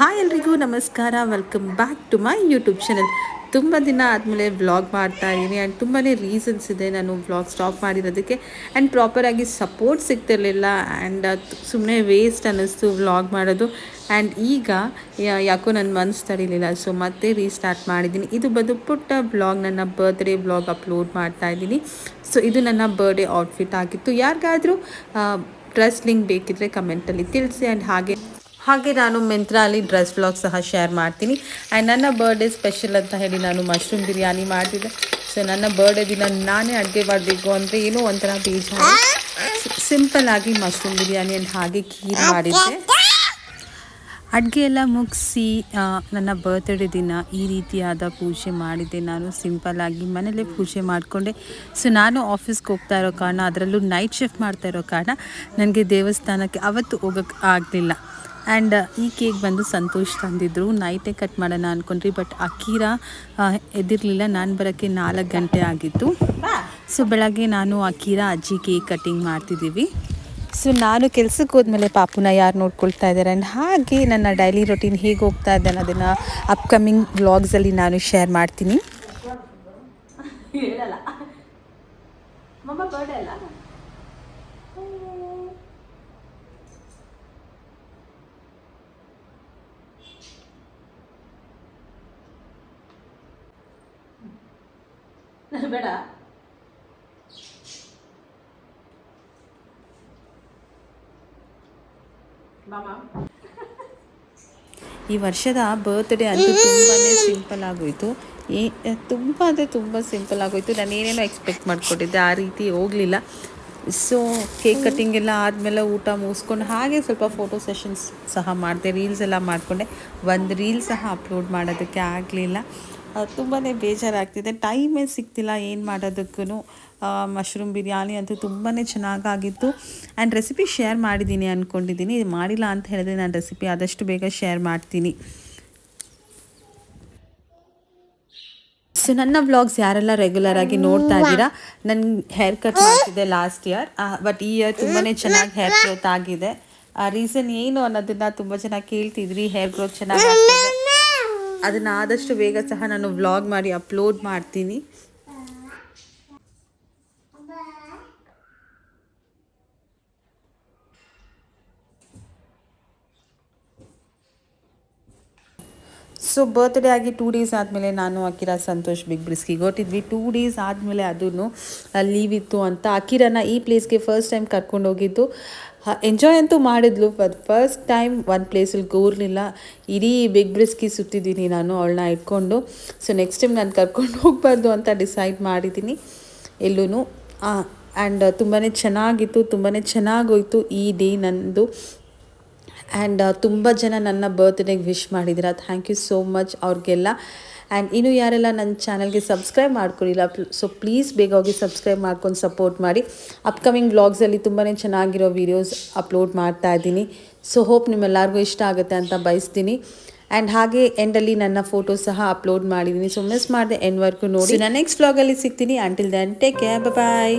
Hi ಎಲ್ರಿಗೂ ನಮಸ್ಕಾರ. Welcome back to my YouTube channel ತುಂಬ ದಿನ ಆದಮೇಲೆ ವ್ಲಾಗ್ ಮಾಡ್ತಾ ಇದ್ದೀನಿ ಆ್ಯಂಡ್ ತುಂಬಾ ರೀಸನ್ಸ್ ಇದೆ ನಾನು ವ್ಲಾಗ್ ಸ್ಟಾಪ್ ಮಾಡಿರೋದಕ್ಕೆ. ಆ್ಯಂಡ್ ಪ್ರಾಪರಾಗಿ ಸಪೋರ್ಟ್ ಸಿಗ್ತಿರಲಿಲ್ಲ ಆ್ಯಂಡ್ ಸುಮ್ಮನೆ ವೇಸ್ಟ್ ಅನ್ನಿಸ್ತು ವ್ಲಾಗ್ ಮಾಡೋದು. ಆ್ಯಂಡ್ ಈಗ ಯಾಕೋ ನನ್ನ ಮನಸ್ಸು ತಡಿಲಿಲ್ಲ. ಸೊ ಮತ್ತೆ ರೀಸ್ಟಾರ್ಟ್ ಮಾಡಿದ್ದೀನಿ. ಇದು ಬದು ಪುಟ್ಟ ವ್ಲಾಗ್ ನನ್ನ ಬರ್ತ್ಡೇ ವ್ಲಾಗ್ ಅಪ್ಲೋಡ್ ಮಾಡ್ತಾ ಇದ್ದೀನಿ. ಸೊ ಇದು ನನ್ನ ಬರ್ಡೇ ಔಟ್ಫಿಟ್ ಆಗಿತ್ತು. ಯಾರಿಗಾದರೂ ಡ್ರೆಸ್ ಲಿಂಕ್ ಬೇಕಿದ್ರೆ ಕಮೆಂಟಲ್ಲಿ ತಿಳಿಸಿ. ಆ್ಯಂಡ್ ಹಾಗೆ ಹಾಗೆ ನಾನು ಮಿಂತ್ರಾಲಿ ಡ್ರೆಸ್ ಬ್ಲಾಗ್ ಸಹ ಶೇರ್ ಮಾಡ್ತೀನಿ. ಆ್ಯಂಡ್ ನನ್ನ ಬರ್ಡೇ ಸ್ಪೆಷಲ್ ಅಂತ ಹೇಳಿ ನಾನು ಮಶ್ರೂಮ್ ಬಿರಿಯಾನಿ ಮಾಡಿದೆ. ಸೊ ನನ್ನ ಬರ್ಡೇ ದಿನ ನಾನೇ ಅಡುಗೆ ಮಾಡಬೇಕು ಅಂದರೆ ಏನೋ ಒಂಥರ ಬೇಜಾರು. ಸಿಂಪಲ್ ಆಗಿ ಮಶ್ರೂಮ್ ಬಿರಿಯಾನಿ ಅಂತ ಹಾಗೆ ಖೀರ್ ಮಾಡಿದ್ದೆ. ಅಡುಗೆ ಎಲ್ಲ ಮುಗಿಸಿ ನನ್ನ ಬರ್ತ್ಡೇ ದಿನ ಈ ರೀತಿಯಾದ ಪೂಜೆ ಮಾಡಿದ್ದೆ ನಾನು ಸಿಂಪಲ್ಲಾಗಿ ಮನೇಲೇ ಪೂಜೆ ಮಾಡಿಕೊಂಡೆ. ಸೊ ನಾನು ಆಫೀಸ್ಗೆ ಹೋಗ್ತಾ ಇರೋ ಕಾರಣ, ಅದರಲ್ಲೂ ನೈಟ್ ಶಿಫ್ಟ್ ಮಾಡ್ತಾ ಇರೋ ಕಾರಣ, ನನಗೆ ದೇವಸ್ಥಾನಕ್ಕೆ ಅವತ್ತು ಹೋಗೋಕ್ಕೆ ಆಗಲಿಲ್ಲ. ಆ್ಯಂಡ್ ಈ ಕೇಕ್ ಬಂದು ಸಂತೋಷ್ ತಂದಿದ್ರು. ನೈಟೇ ಕಟ್ ಮಾಡೋಣ ಅಂದ್ಕೊಂಡ್ರಿ ಬಟ್ ಅಕ್ಕೀರ ಎದಿರಲಿಲ್ಲ ನಾನು ಬರೋಕ್ಕೆ ನಾಲ್ಕು ಗಂಟೆ ಆಗಿತ್ತು. ಸೊ ಬೆಳಗ್ಗೆ ನಾನು ಅಕ್ಕೀರ ಅಜ್ಜಿ ಕೇಕ್ ಕಟ್ಟಿಂಗ್ ಮಾಡ್ತಿದ್ದೀವಿ. ಸೊ ನಾನು ಕೆಲ್ಸಕ್ಕೆ ಹೋದ್ಮೇಲೆ ಪಾಪುನ ಯಾರು ನೋಡ್ಕೊಳ್ತಾ ಇದ್ದಾರೆ ಆ್ಯಂಡ್ ಹಾಗೆ ನನ್ನ ಡೈಲಿ ರೊಟೀನ್ ಹೇಗೆ ಹೋಗ್ತಾ ಇದೆ ಅದನ್ನು ಅಪ್ಕಮಿಂಗ್ ವ್ಲಾಗ್ಸಲ್ಲಿ ನಾನು ಶೇರ್ ಮಾಡ್ತೀನಿ. ಹೇಳಲ್ಲ. ಬೇಡ. ಈ ವರ್ಷದ ಬರ್ತ್ಡೇ ಅಂತೂ ತುಂಬಾ ಸಿಂಪಲ್ ಆಗೋಯ್ತು. ಏ ತುಂಬ ಅಂದರೆ ತುಂಬ ಸಿಂಪಲ್ ಆಗೋಯ್ತು. ನಾನು ಏನೇನೋ ಎಕ್ಸ್ಪೆಕ್ಟ್ ಮಾಡ್ಕೊಂಡಿದ್ದೆ, ಆ ರೀತಿ ಹೋಗಲಿಲ್ಲ. ಸೊ ಕೇಕ್ ಕಟ್ಟಿಂಗ್ ಎಲ್ಲ ಆದಮೇಲೆ ಊಟ ಮುಗಿಸ್ಕೊಂಡು ಹಾಗೆ ಸ್ವಲ್ಪ ಫೋಟೋ ಸೆಷನ್ಸ್ ಸಹ ಮಾಡಿದೆ ರೀಲ್ಸ್ ಎಲ್ಲ ಮಾಡಿಕೊಂಡೆ. ಒಂದು ರೀಲ್ ಸಹ ಅಪ್ಲೋಡ್ ಮಾಡೋದಕ್ಕೆ ಆಗಲಿಲ್ಲ. ತುಂಬಾ ಬೇಜಾರಾಗ್ತಿದೆ. ಟೈಮೇ ಸಿಗ್ತಿಲ್ಲ ಏನು ಮಾಡೋದಕ್ಕೂ ಮಶ್ರೂಮ್ ಬಿರಿಯಾನಿ ಅಂತೂ ತುಂಬಾ ಚೆನ್ನಾಗಾಗಿತ್ತು. ಆ್ಯಂಡ್ ರೆಸಿಪಿ ಶೇರ್ ಮಾಡಿದ್ದೀನಿ ಅಂದ್ಕೊಂಡಿದ್ದೀನಿ ಮಾಡಿಲ್ಲ ಅಂತ ಹೇಳಿದ್ರೆ ನಾನು ರೆಸಿಪಿ ಆದಷ್ಟು ಬೇಗ ಶೇರ್ ಮಾಡ್ತೀನಿ. ಸೊ ನನ್ನ ವ್ಲಾಗ್ಸ್ ಯಾರೆಲ್ಲ ರೆಗ್ಯುಲರ್ ಆಗಿ ನೋಡ್ತಾ ಇದ್ದೀರಾ? ನನ್ನ ಹೇರ್ ಕಟ್ ಮಾಡ್ತಿದ್ದೆ ಲಾಸ್ಟ್ ಇಯರ್ ಬಟ್ ಈ ಇಯರ್ ತುಂಬಾ ಚೆನ್ನಾಗಿ ಹೇರ್ ಗ್ರೋತ್ ಆಗಿದೆ. ಆ ರೀಸನ್ ಏನು ಅನ್ನೋದನ್ನ ತುಂಬ ಚೆನ್ನಾಗಿ ಕೇಳ್ತಿದ್ರಿ. ಹೇರ್ ಗ್ರೋತ್ ಚೆನ್ನಾಗಿ ಆಗ್ತಿದೆ. ಅದನ್ನ ಆದಷ್ಟು ಬೇಗ ಸಹ ನಾನು ವ್ಲಾಗ್ ಮಾಡಿ ಅಪ್ಲೋಡ್ ಮಾಡ್ತೀನಿ. ಸೊ ಬರ್ತ್ಡೇ ಆಗಿ ಟೂ ಡೇಸ್ ಆದಮೇಲೆ ನಾನು ಅಕಿರಾ ಸಂತೋಷ್ ಬಿಗ್ ಬ್ರಿಸ್ಕಿಗೆ ಹೊಟ್ಟಿದ್ವಿ ಟೂ ಡೇಸ್ ಆದಮೇಲೆ ಅದೂ ಲೀವ್ ಇತ್ತು ಅಂತ ಅಕಿರನ ಈ ಪ್ಲೇಸ್ಗೆ ಫಸ್ಟ್ ಟೈಮ್ ಕರ್ಕೊಂಡು ಹೋಗಿದ್ದು. ಎಂಜಾಯ್ ಅಂತೂ ಮಾಡಿದ್ಲು ಬಟ್ ಫಸ್ಟ್ ಟೈಮ್ ಒಂದು ಪ್ಲೇಸಲ್ಲಿ ಗೋರ್ಲಿಲ್ಲ ಇಡೀ ಬಿಗ್ ಬ್ರಿಸ್ಕಿ ಸುತ್ತಿದ್ದೀನಿ ನಾನು, ಅವಳನ್ನ ಇಟ್ಕೊಂಡು. ಸೊ ನೆಕ್ಸ್ಟ್ ಟೈಮ್ ನಾನು ಕರ್ಕೊಂಡು ಹೋಗಬಾರ್ದು ಅಂತ ಡಿಸೈಡ್ ಮಾಡಿದ್ದೀನಿ. ಎಲ್ಲೂ ಆ್ಯಂಡ್ ತುಂಬಾ ಚೆನ್ನಾಗಿತ್ತು ತುಂಬಾ ಚೆನ್ನಾಗೋಯ್ತು ಈ ಡೇ ನಂದು. ಆ್ಯಂಡ್ ತುಂಬ ಜನ ನನ್ನ ಬರ್ತ್ಡೇಗೆ ವಿಶ್ ಮಾಡಿದ್ದೀರಾ ಥ್ಯಾಂಕ್ ಯು ಸೋ ಮಚ್ ಅವ್ರಿಗೆಲ್ಲ. ಆ್ಯಂಡ್ ಇನ್ನು ಯಾರೆಲ್ಲ ನನ್ನ ಚಾನಲ್ಗೆ ಸಬ್ಸ್ಕ್ರೈಬ್ ಮಾಡ್ಕೊಳ್ಳಿಲ್ಲ ಸೊ ಪ್ಲೀಸ್ ಬೇಗ ಹೋಗಿ ಸಬ್ಸ್ಕ್ರೈಬ್ ಮಾಡ್ಕೊಂಡು ಸಪೋರ್ಟ್ ಮಾಡಿ. ಅಪ್ಕಮಿಂಗ್ ವ್ಲಾಗ್ಸಲ್ಲಿ ತುಂಬಾ ಚೆನ್ನಾಗಿರೋ ವೀಡಿಯೋಸ್ ಅಪ್ಲೋಡ್ ಮಾಡ್ತಾ ಇದ್ದೀನಿ. ಸೊ ಹೋಪ್ ನಿಮ್ಮೆಲ್ಲರಿಗೂ ಇಷ್ಟ ಆಗುತ್ತೆ ಅಂತ ಬಯಸ್ತೀನಿ. ಆ್ಯಂಡ್ ಹಾಗೆ ಎಂಡಲ್ಲಿ ನನ್ನ ಫೋಟೋ ಸಹ ಅಪ್ಲೋಡ್ ಮಾಡಿದ್ದೀನಿ. ಸೊ ಮಿಸ್ ಮಾಡಿದೆ ಎಂಡ್ವರೆಗೂ ನೋಡಿ. ನಾನು ನೆಕ್ಸ್ಟ್ ವ್ಲಾಗಲ್ಲಿ ಸಿಗ್ತೀನಿ. Until then take care bye